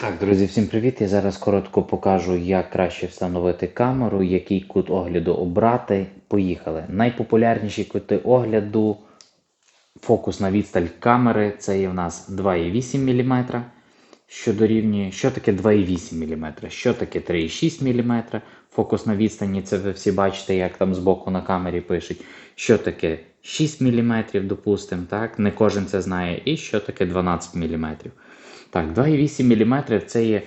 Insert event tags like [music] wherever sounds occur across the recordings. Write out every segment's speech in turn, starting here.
Так, друзі, всім привіт! Я зараз коротко покажу, як краще встановити камеру, який кут огляду обрати. Поїхали. Найпопулярніші кути огляду. Фокусна відсталь камери це є в нас 2,8 мм. Що дорівнює, що таке 2,8 мм, що таке 3,6 мм. Фокусна відстані, це ви всі бачите, як там збоку на камері пишуть. Що таке 6 мм, допустимо, так? Не кожен це знає. І що таке 12 мм. Так, 2,8 мм це є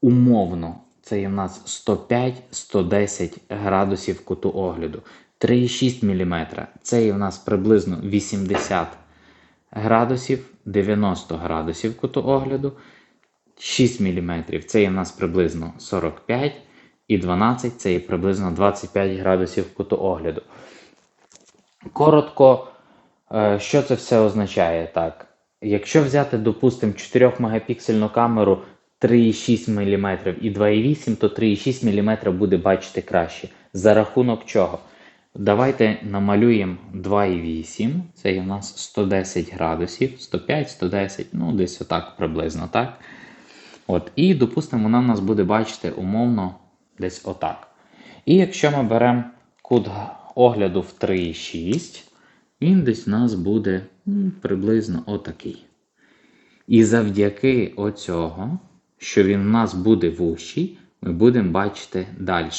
умовно. Це є в нас 105-110 градусів куту огляду. 3,6 мм це є в нас приблизно 80 градусів, 90 градусів куту огляду. 6 мм це є в нас приблизно 45 і 12 це є приблизно 25 градусів куту огляду. Коротко, е, що це все означає? Так, Якщо взяти, допустимо, 4 мегапіксельну камеру 3,6 мм і 2,8, то 3,6 мм буде бачити краще. За рахунок чого? Давайте намалюємо 2,8. Це є у нас 110 градусів, 105-110, ну десь отак приблизно. так? От, І, допустимо, вона в нас буде бачити умовно десь отак. І якщо ми беремо кут огляду в 3,6, він десь у нас буде ну, приблизно отакий. І завдяки оцього, що він у нас буде вущий, ми будемо бачити далі.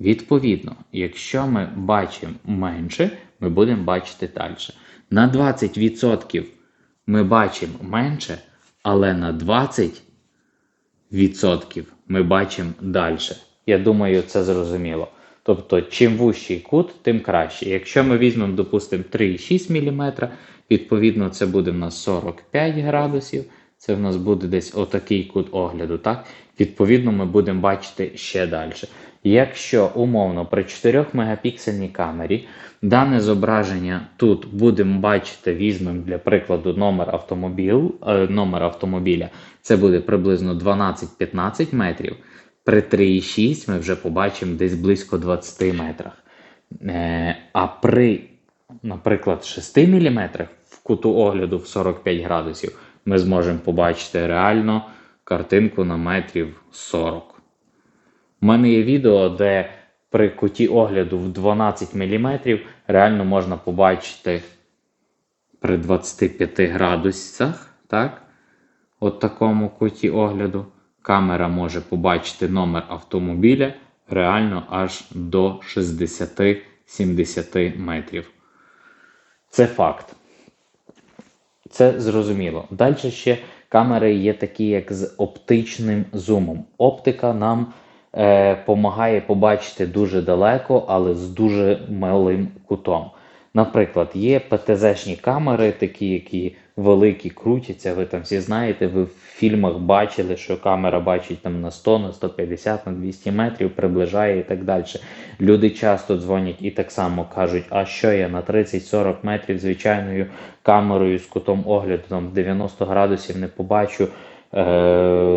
Відповідно, якщо ми бачимо менше, ми будемо бачити далі. На 20% ми бачимо менше, але на 20% ми бачимо далі. Я думаю, це зрозуміло. Тобто, чим вущий кут, тим краще. Якщо ми візьмемо, допустимо, 3,6 мм, відповідно, це буде в нас 45 градусів. Це в нас буде десь отакий кут огляду. так? Відповідно, ми будемо бачити ще далі. Якщо умовно при 4 мегапіксельній камері дане зображення тут будемо бачити, візьмемо для прикладу номер автомобіль, е, номер автомобіля, це буде приблизно 12-15 метрів. При 3,6 ми вже побачимо десь близько 20 метрах. Е, а при, наприклад, 6 мм в куту огляду в 45 градусів ми зможемо побачити реально картинку на метрів 40. У мене є відео, де при куті огляду в 12 мм реально можна побачити при 25 градусах, так? От такому куті огляду. Камера може побачити номер автомобіля реально аж до 60-70 метрів. Це факт. Це зрозуміло. Далі ще камери є такі, як з оптичним зумом. Оптика нам е, побачити дуже далеко, але з дуже малим кутом. Наприклад, є ПТЗ-шні камери, такі, які великі, крутяться. Ви там всі знаєте, ви в фільмах бачили, що камера бачить там на 100, на 150, на 200 метрів, приближає і так далі. Люди часто дзвонять і так само кажуть, а що я на 30-40 метрів звичайною камерою з кутом огляду там 90 градусів не побачу е-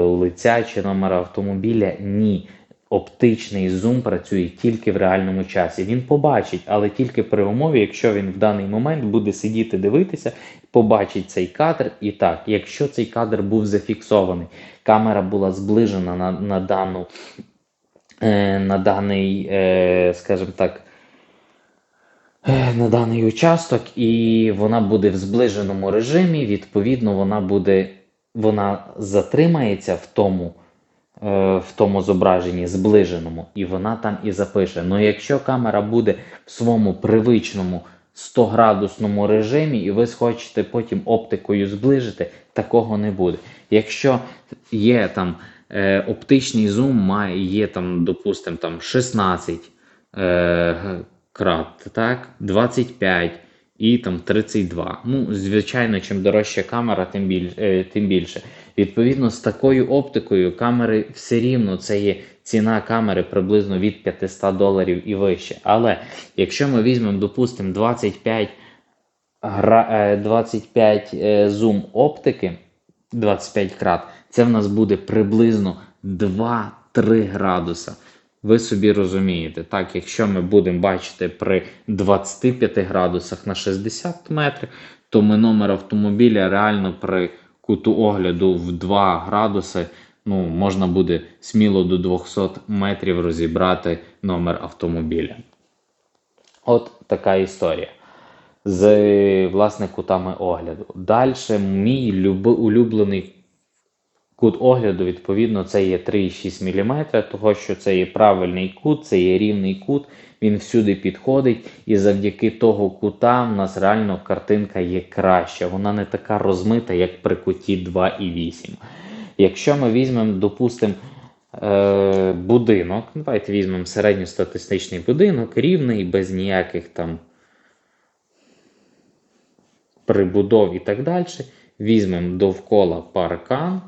лиця чи номера автомобіля? Ні оптичний зум працює тільки в реальному часі. Він побачить, але тільки при умові, якщо він в даний момент буде сидіти, дивитися, побачить цей кадр. І так, якщо цей кадр був зафіксований, камера була зближена на на, дану, е, на даний, е, скажімо так, е, на даний участок, і вона буде в зближеному режимі, відповідно, вона буде, вона затримається в тому. Е, в тому зображенні зближеному, і вона там і запише. Ну якщо камера буде в своєму привичному 100-градусному режимі, і ви схочете потім оптикою зближити, такого не буде. Якщо є там е, оптичний зум, має є там, допустимо, там 16 е, крат, так, 25 і там 32. Ну, звичайно, чим дорожча камера, тим більше. Е, тим більше. Відповідно, з такою оптикою камери все рівно це є ціна камери приблизно від 500 доларів і вище. Але якщо ми візьмемо, допустимо, 25 25 е, е, зум оптики, 25 крат, це в нас буде приблизно 2-3 градуса. Ви собі розумієте, так, якщо ми будемо бачити при 25 градусах на 60 метрів, то ми номер автомобіля реально при куту огляду в 2 градуси ну, можна буде сміло до 200 метрів розібрати номер автомобіля. От така історія з власне кутами огляду. Далі мій улюблений кут огляду, відповідно, це є 3,6 мм, того що це є правильний кут, це є рівний кут, він всюди підходить, і завдяки того кута в нас реально картинка є краща. Вона не така розмита, як при куті 2,8. Якщо ми візьмемо, допустимо, е, будинок, давайте візьмемо середньостатистичний будинок, рівний, без ніяких там прибудов і так далі, візьмемо довкола паркан.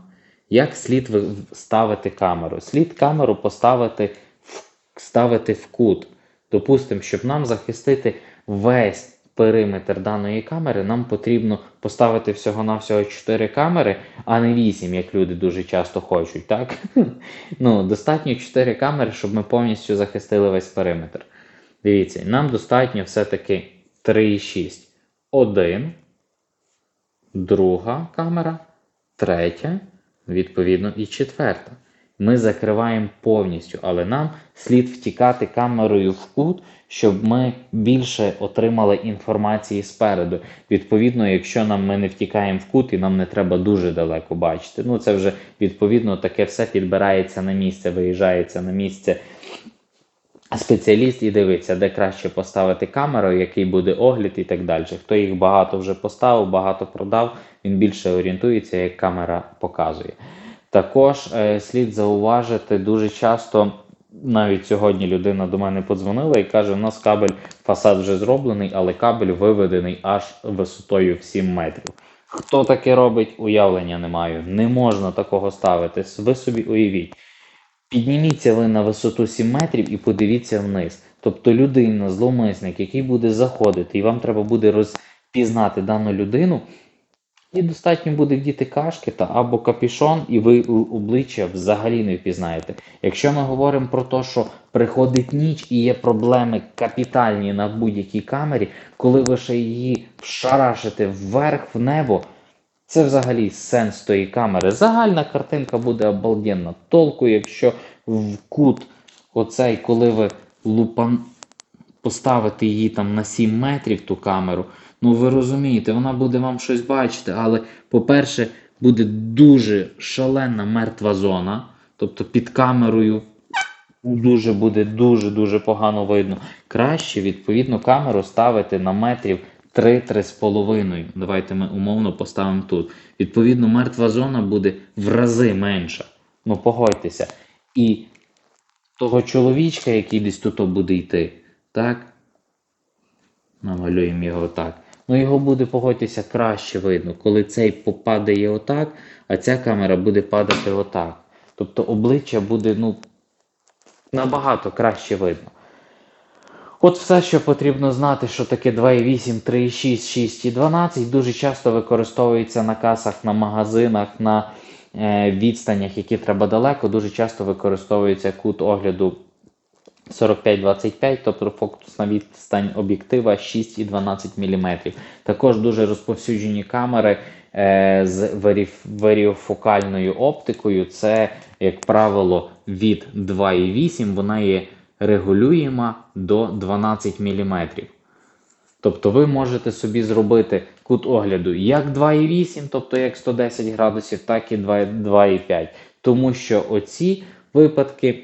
Як слід ставити камеру? Слід камеру поставити ставити в кут. Допустимо, щоб нам захистити весь периметр даної камери, нам потрібно поставити всього-навсього 4 камери, а не 8, як люди дуже часто хочуть. Так? [laughs] Ну, достатньо 4 камери, щоб ми повністю захистили весь периметр. Дивіться, нам достатньо все-таки 3,6. Один, друга камера, третя, відповідно, і четверта. Ми закриваємо повністю, але нам слід втікати камерою в кут, щоб ми більше отримали інформації спереду. Відповідно, якщо нам ми не втікаємо в кут і нам не треба дуже далеко бачити. Ну це вже відповідно таке все підбирається на місце, виїжджається на місце спеціаліст і дивиться, де краще поставити камеру, який буде огляд і так далі. Хто їх багато вже поставив, багато продав, він більше орієнтується, як камера показує. Також е, слід зауважити дуже часто. Навіть сьогодні людина до мене подзвонила і каже: у нас кабель фасад вже зроблений, але кабель виведений аж висотою в 7 метрів. Хто таке робить, уявлення не маю. Не можна такого ставити. Ви собі уявіть. Підніміться ви на висоту 7 метрів і подивіться вниз. Тобто людина, зловмисник, який буде заходити, і вам треба буде розпізнати дану людину, і достатньо буде вдіти кашки та або капішон, і ви обличчя взагалі не впізнаєте. Якщо ми говоримо про те, що приходить ніч і є проблеми капітальні на будь-якій камері, коли ви ще її вшарашите вверх в небо, це взагалі сенс тої камери. Загальна картинка буде обалденна. Толку, якщо в кут оцей, коли ви лупан поставите її там на 7 метрів ту камеру, ну ви розумієте, вона буде вам щось бачити, але, по-перше, буде дуже шалена мертва зона, тобто під камерою дуже буде дуже-дуже погано видно. Краще, відповідно, камеру ставити на метрів 3-3,5. Давайте ми умовно поставимо тут. Відповідно, мертва зона буде в рази менша. Ну, погодьтеся. І того чоловічка, який десь тут буде йти, так? Намалюємо його так. Ну, його буде, погодьтеся, краще видно, коли цей попадає отак, а ця камера буде падати отак. Тобто обличчя буде, ну, набагато краще видно. От все, що потрібно знати, що таке 2,8, 3,6, 6 і 12, дуже часто використовується на касах, на магазинах, на е, відстанях, які треба далеко. Дуже часто використовується кут огляду 45-25, тобто фокусна відстань об'єктива 6 і 12 мм. Також дуже розповсюджені камери е, з варіофокальною оптикою. Це, як правило, від 2,8, вона є регулюєма до 12 мм. Тобто ви можете собі зробити кут огляду як 2,8, тобто як 110 градусів, так і 2 2,5. Тому що оці випадки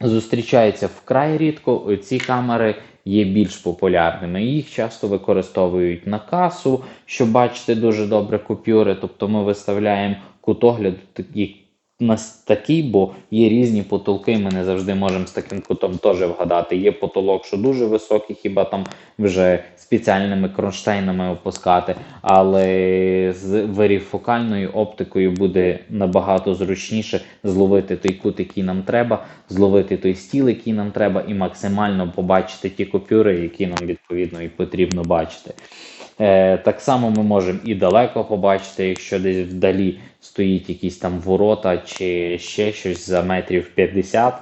зустрічаються вкрай рідко. Ці камери є більш популярними. Їх часто використовують на касу, щоб бачити дуже добре купюри. Тобто ми виставляємо кут огляду такий, на такий, бо є різні потолки. Ми не завжди можемо з таким кутом теж вгадати. Є потолок, що дуже високий, хіба там вже спеціальними кронштейнами опускати. Але з варіфокальною оптикою буде набагато зручніше зловити той кут, який нам треба, зловити той стіл, який нам треба, і максимально побачити ті купюри, які нам відповідно і потрібно бачити. Е, так само ми можемо і далеко побачити, якщо десь вдалі стоїть якісь там ворота чи ще щось за метрів 50,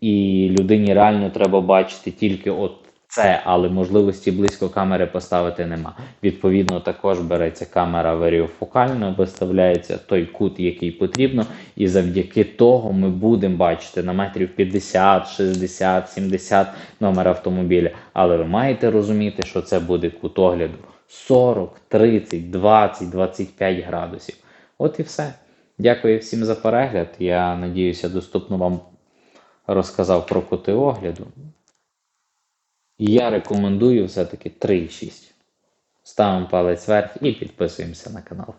і людині реально треба бачити тільки от все, але можливості близько камери поставити нема. Відповідно, також береться камера варіофокальна, виставляється той кут, який потрібно, і завдяки того ми будемо бачити на метрів 50, 60, 70 номер автомобіля. Але ви маєте розуміти, що це буде кут огляду 40, 30, 20, 25 градусів. От і все. Дякую всім за перегляд. Я надіюся, доступно вам розказав про кути огляду. Я рекомендую все-таки 3,6. Ставимо палець вверх і підписуємося на канал.